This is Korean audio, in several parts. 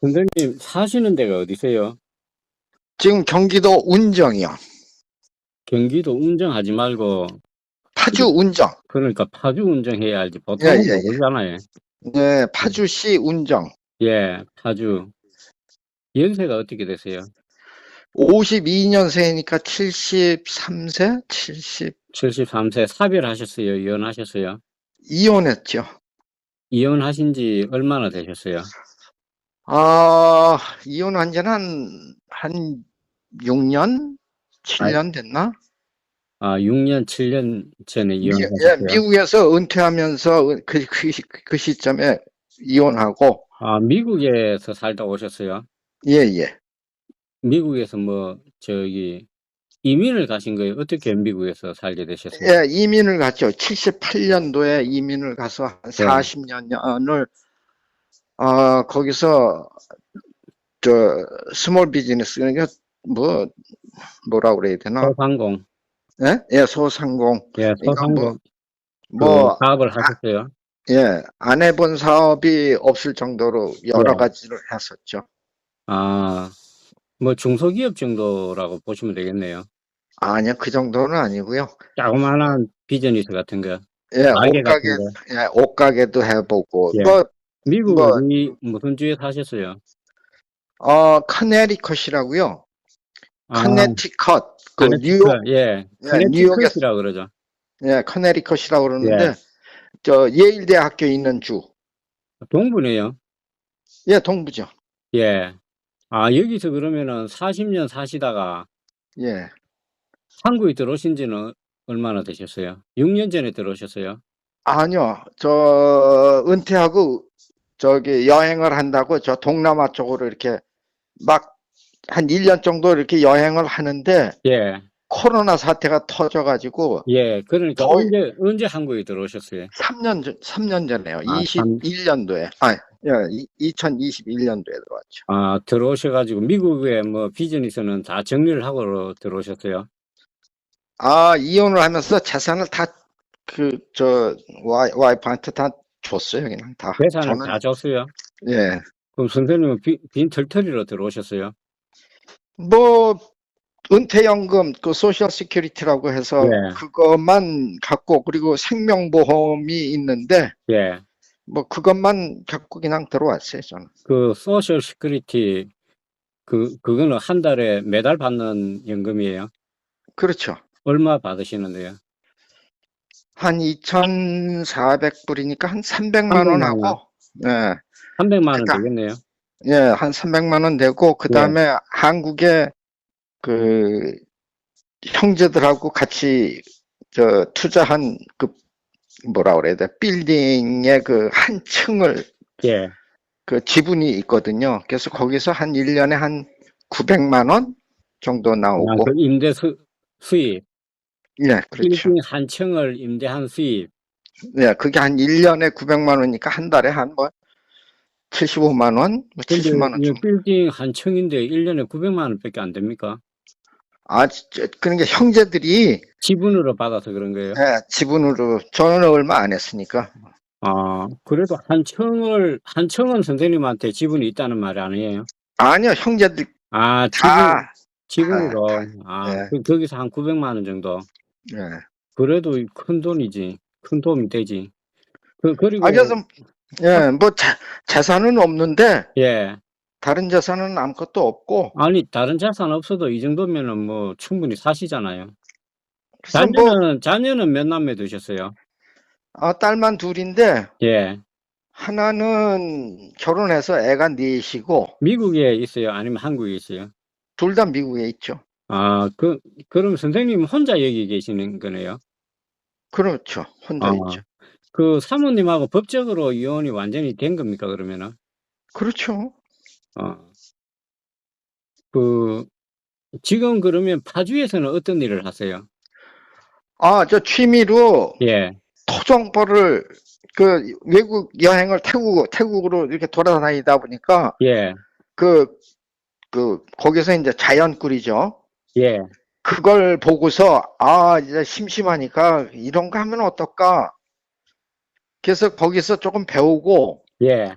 선생님 사시는 데가 어디세요? 지금 경기도 운정이요. 경기도 운정하지 말고 파주 운정. 그러니까 파주 운정해야 알지 보통 예, 은 예, 예. 모르잖아요. 네, 파주시 운정. 예, 파주. 연세가 어떻게 되세요? 52년생이니까 73세? 70 73세 사별하셨어요? 이혼하셨어요? 이혼했죠. 이혼하신 지 얼마나 되셨어요? 아, 이혼 한 지는 한, 한 6년? 7년 됐나? 아, 6년, 7년 전에 미, 예? 미국에서 은퇴하면서 그, 그, 시- 그 시점에 이혼하고, 아, 미국에서 살다 오셨어요? 예, 예. 미국에서 뭐 저기 이민을 가신 거예요? 어떻게 미국에서 살게 되셨어요? 예, 이민을 갔죠. 78년도에 이민을 가서 한 네. 40년을, 어, 거기서, 저, 스몰 비즈니스, 그러니까, 뭐, 뭐라 그래야 되나? 소상공. 예? 예, 소상공. 예, 이거 소상공. 뭐, 그 사업을 하셨어요? 예, 안 해본 사업이 없을 정도로 여러 네. 가지를 했었죠. 아, 뭐 중소기업 정도라고 보시면 되겠네요. 아니요, 그 정도는 아니고요. 조그만한 비즈니스 같은 거. 예, 가게 옷가게. 예, 옷가게도 해보고, 예. 뭐, 미국 뭐- 어디 무슨 주에 사셨어요? 어, 커네리컷이라고요. 아, 커네티컷, 그 뉴욕, 예, 예, 뉴욕에- 커네티컷이라고 그러죠. 예, 커네리컷이라고 그러는데, 예. 저 예일 대학교에 있는 주, 동부네요. 예, 동부죠. 예. 아, 여기서 그러면은 40년 사시다가 예, 한국에 들어오신 지는 얼마나 되셨어요? 6년 전에 들어오셨어요? 아니요, 저 은퇴하고 저기 여행을 한다고 저 동남아 쪽으로 이렇게 막 한 1년 정도 이렇게 여행을 하는데 예, 코로나 사태가 터져 가지고 예. 그러니까 언제, 언제 한국에 들어오셨어요? 3년 전, 3년 전에요. 아, 삼- 21년도에, 아, 예, 2021년도에 들어왔죠. 아, 들어오셔 가지고 미국에 뭐 비즈니스는 다 정리를 하고 들어오셨어요? 아, 이혼을 하면서 재산을 다 그 저 와이프한테 다 줬어요, 그냥 다. 회사는 저는 다 줬어요? 예, 그럼 선생님은 빈, 빈 털터리로 들어오셨어요? 뭐 은퇴연금 그 소셜 시큐리티라고 해서 네. 그것만 갖고 그리고 생명보험이 있는데 예. 뭐 그것만 갖고 그냥 들어왔어요, 저는. 그 소셜 시큐리티 그 그거는 한 달에 매달 받는 연금이에요. 그렇죠. 얼마 받으시는데요? 한 2,400불이니까 한 300만 원 300만 하고, 예, 300만 원 그러니까- 되겠네요. 예, 한 300만 원 되고, 그 네. 다음에 한국에 그 형제들하고 같이 저 투자한 그 뭐라 그래야 돼? 빌딩의 그 한 층을 예. 그 지분이 있거든요. 그래서 거기서 한 1년에 한 900만 원 정도 아, 나오고, 그 임대 수, 수입. 예, 그렇죠. 빌딩 한 층을 임대한 수입. 예, 그게 한 1년에 900만 원이니까 한 달에 한 뭐 75만 원, 뭐 근데 70만 원이 정도. 빌딩 한 층인데 1년에 900만 원밖에 안 됩니까? 아, 진짜, 그러니까 형제들이 지분으로 받아서 그런 거예요. 예, 지분으로 저는 얼마 안 했으니까. 아, 그래도 한 층을, 한 층은 선생님한테 지분이 있다는 말이 아니에요. 아니요, 형제들 아, 지분, 다, 지분으로. 다, 아, 예. 그, 거기서 한 900만 원 정도. 예. 그래도 큰 돈이지. 큰 도움이 되지. 그, 그리고, 아, 그래서, 예, 뭐, 자, 재산은 없는데, 예. 다른 재산은 아무것도 없고, 아니, 다른 자산 없어도 이 정도면은 뭐 충분히 사시잖아요. 그래서 뭐, 자녀는, 자녀는 몇 남매 두셨어요? 아, 딸만 둘인데, 예. 하나는 결혼해서 애가 넷이고, 미국에 있어요? 아니면 한국에 있어요? 둘 다 미국에 있죠. 아, 그, 그럼 선생님 혼자 여기 계시는 거네요? 그렇죠. 혼자 아. 있죠. 그 사모님하고 법적으로 이혼이 완전히 된 겁니까, 그러면은? 그렇죠. 어. 그, 지금 그러면 파주에서는 어떤 일을 하세요? 아, 저 취미로 예, 토종벌을 그 외국 여행을 태국, 태국으로 이렇게 돌아다니다 보니까 예, 그, 그, 거기서 이제 자연꿀이죠. 예, 그걸 보고서, 아, 이제 심심하니까 이런 거 하면 어떨까? 그래서 거기서 조금 배우고, 예,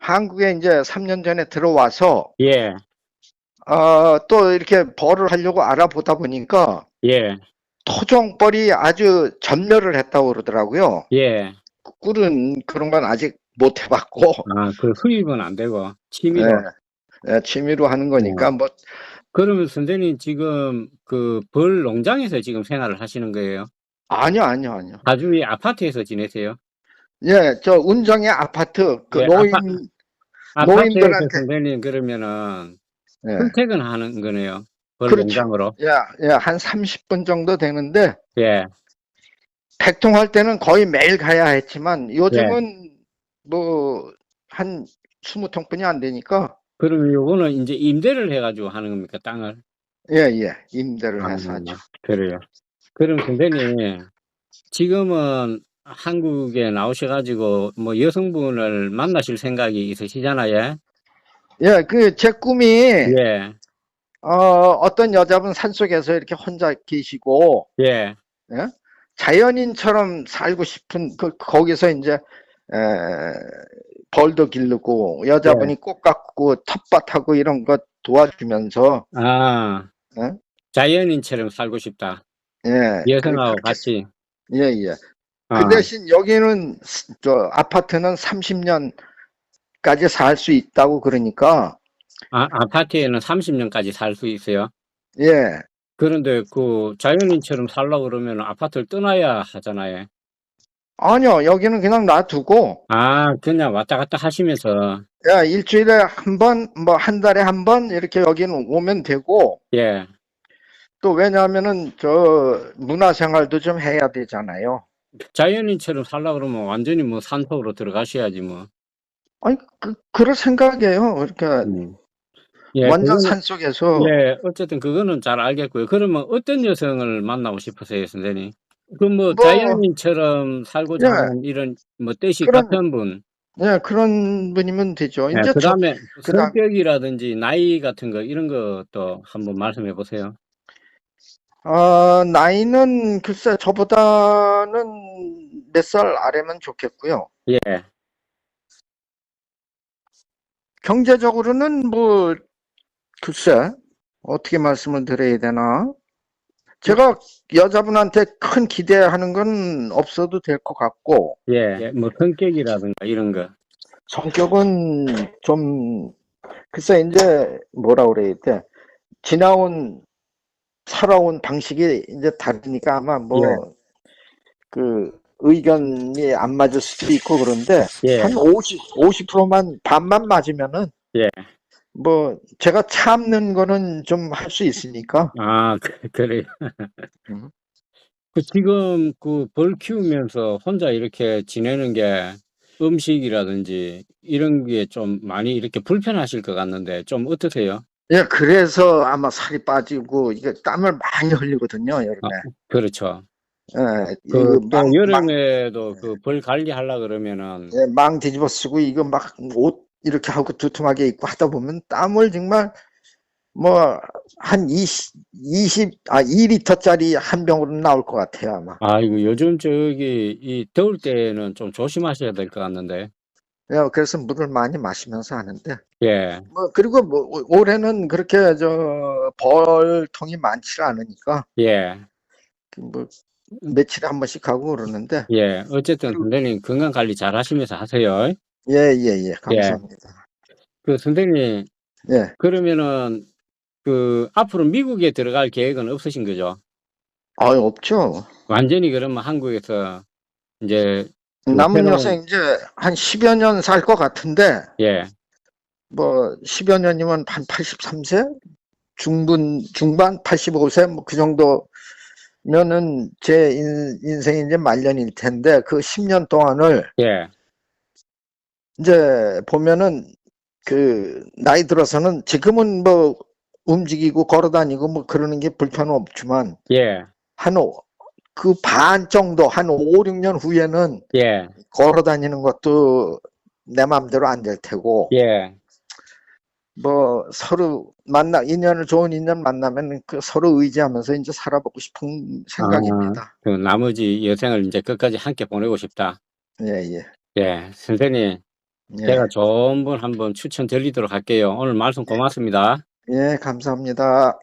한국에 이제 3년 전에 들어와서 예, 어, 또 이렇게 벌을 하려고 알아보다 보니까 예, 토종벌이 아주 전멸을 했다고 그러더라고요. 예. 꿀은 그런 건 아직 못 해봤고 아, 그 수입은 안 되고 취미로. 예, 예, 취미로 하는 거니까 뭐 그러면 선생님 지금 그 벌 농장에서 지금 생활을 하시는 거예요? 아니요 아니요 아니요. 가주의 아파트에서 지내세요? 예, 저 운정의 아파트 그 예, 노인 아파- 아파트에서 노인들한테- 선생님 그러면은 예, 출퇴근하는 거네요. 벌 그렇죠. 농장으로. 예, 예, 한 30분 정도 되는데 예, 백통할 때는 거의 매일 가야 했지만 요즘은 뭐 한 20통뿐이 안 되니까 그러면 요거는 이제 임대를 해가지고 하는 겁니까 땅을? 예, 예, 임대를 해서 아, 하죠. 그래요. 그럼 선생님 지금은 한국에 나오셔가지고 뭐 여성분을 만나실 생각이 있으시잖아요. 예, 그 제 꿈이 예, 어, 어떤 여자분 산속에서 이렇게 혼자 계시고 예, 자연인처럼 살고 싶은 그 거기서 이제 에, 벌도 기르고 여자분이 네. 꽃 갖고 텃밭하고 이런 거 도와주면서 아, 예? 자연인처럼 살고 싶다. 예, 여성하고 그렇게- 같이. 예, 예. 아, 그 대신 여기는 스- 저 아파트는 30년까지 살 수 있다고 그러니까 아, 아파트에는 30년까지 살 수 있어요. 예. 그런데 그 자연인처럼 살려고 그러면 아파트를 떠나야 하잖아요. 아니요, 여기는 그냥 놔두고 아, 그냥 왔다 갔다 하시면서, 야, 일주일에 한 번, 뭐 한 달에 한 번 이렇게 여기는 오면 되고 예, 또 왜냐하면은 저 문화생활도 좀 해야 되잖아요. 자연인처럼 살려고 그러면 완전히 뭐 산속으로 들어가셔야지 뭐. 아니 그 그럴 생각이에요. 이렇게 예, 완전 그거는- 산 속에서 예, 어쨌든 그거는 잘 알겠고요. 그러면 어떤 여성을 만나고 싶으세요, 선생님? 그뭐 뭐- 자연인처럼 살고자 예. 하는 이런 뭐 뜻이 그런- 같은 분. 예, 그런 분이면 되죠. 예, 이제 저, 그다음에 그다음- 성격이라든지 나이 같은 거 이런 것도 한번 말씀해 보세요. 어, 나이는 글쎄 저보다는 몇 살 아래면 좋겠고요. 예, 경제적으로는 뭐 글쎄 어떻게 말씀을 드려야 되나? 제가 여자분한테 큰 기대하는 건 없어도 될 것 같고 예, 예, 뭐 성격이라든가 이런 거. 성격은 좀 글쎄 이제 뭐라 그래야 돼 지나온 살아온 방식이 이제 다르니까 아마 뭐 예. 그 의견이 안 맞을 수도 있고 그런데 예, 한 50, 50%만 반만 맞으면은 예. 뭐 제가 참는 거는 좀 할 수 있으니까 아, 그, 그래요. 음. 그 지금 그 벌 키우면서 혼자 이렇게 지내는 게 음식이라든지 이런 게 좀 많이 이렇게 불편하실 것 같는데 좀 어떠세요? 예 그래서 아마 살이 빠지고 이게 땀을 많이 흘리거든요 여름에 그렇죠. 예, 그, 이거 또 망, 망, 여름에도 그 벌 관리하려 그러면은 예, 망 뒤집어 쓰고 이거 막 옷 이렇게 하고 두툼하게 입고 하다 보면 땀을 정말 뭐 한 20, 20, 아 2리터짜리 한 병으로 나올 것 같아요 아마. 아이고 요즘 저기 이 더울 때는 좀 조심하셔야 될 것 같는데. 예, 그래서 물을 많이 마시면서 하는데 예. 뭐 그리고 뭐 올- 올해는 그렇게 저 벌통이 많지 않으니까 예. 뭐 며칠에 한 번씩 하고 그러는데 예. 어쨌든 선생님 건강 관리 잘 하시면서 하세요. 예예 예 감사합니다. 그 선생님 예. 그러면은 그 앞으로 미국에 들어갈 계획은 없으신 거죠? 아 없죠. 완전히 그러면 한국에서 이제 남은 새로운- 여생 이제 한 10여 년 살 것 같은데 예. 뭐 10여 년이면 한 83세 중분 중반 85세 뭐 그 정도면은 제 인, 인생이 이제 말년일 텐데 그 10년 동안을 예. 이제 보면은 그 나이 들어서는 지금은 뭐 움직이고 걸어 다니고 뭐 그러는 게 불편은 없지만 예. 한그 반 정도 한 5, 6년 후에는 예. 걸어 다니는 것도 내 마음대로 안 될 테고 예. 뭐 서로 만나 인연을 좋은 인연 만나면 그 서로 의지하면서 이제 살아보고 싶은 생각입니다. 그 나머지 여생을 이제 끝까지 함께 보내고 싶다. 예, 예. 예. 선생님 예, 제가 분 한번 추천드리도록 할게요. 오늘 말씀 고맙습니다. 예, 감사합니다.